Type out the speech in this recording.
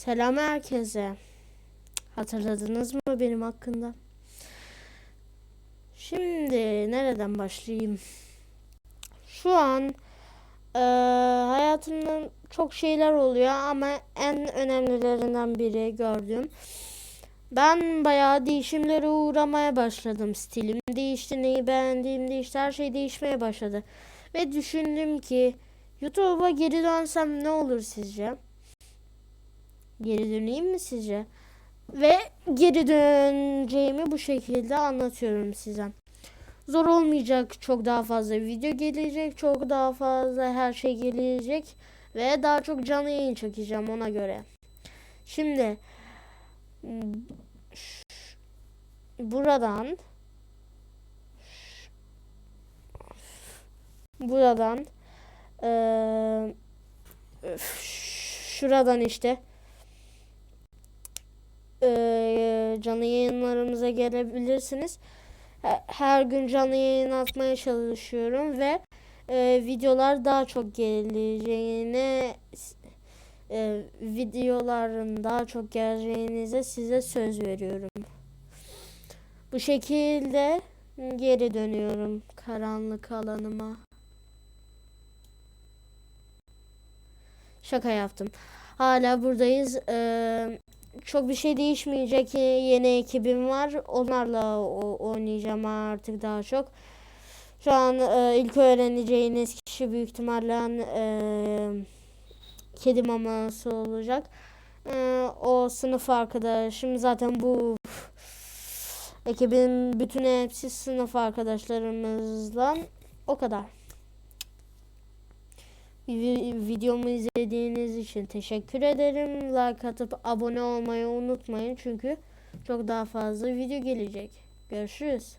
Selam herkese. Hatırladınız mı benim hakkında? Şimdi nereden başlayayım? Şu an eee hayatımda çok şeyler oluyor ama en önemlilerinden biri gördüğüm. Ben bayağı değişimlere uğramaya başladım. Stilim değişti, neyi beğendiğim değişti, her şey değişmeye başladı. Ve düşündüm ki YouTube'a geri dönsem ne olur sizce? Geri döneyim mi sizce? Ve geri döneceğimi bu şekilde anlatıyorum size. Zor olmayacak. Çok daha fazla video gelecek. Çok daha fazla her şey gelecek. Ve daha çok canlı yayın çekeceğim ona göre. Şimdi buradan buradan öf, şuradan işte eee, canlı yayınlarımıza gelebilirsiniz. He- Her gün canlı yayın atmaya çalışıyorum ve eee, videolar daha çok geleceğine eee, videoların daha çok geleceğinize size söz veriyorum. Bu şekilde geri dönüyorum karanlık alanıma. Şaka yaptım. Hala buradayız. Ee, çok bir şey değişmeyecek. Yeni ekibim var. Onlarla oynayacağım artık daha çok. Şu an e, ilk öğreneceğiniz kişi büyük ihtimalle e, kedi maması olacak. E, o sınıf arkadaşım zaten bu ekibin bütün hepsi sınıf arkadaşlarımızdan o kadar. Vi- Videomu izlediğiniz için teşekkür ederim. Like atıp abone olmayı unutmayın çünkü çok daha fazla video gelecek. Görüşürüz.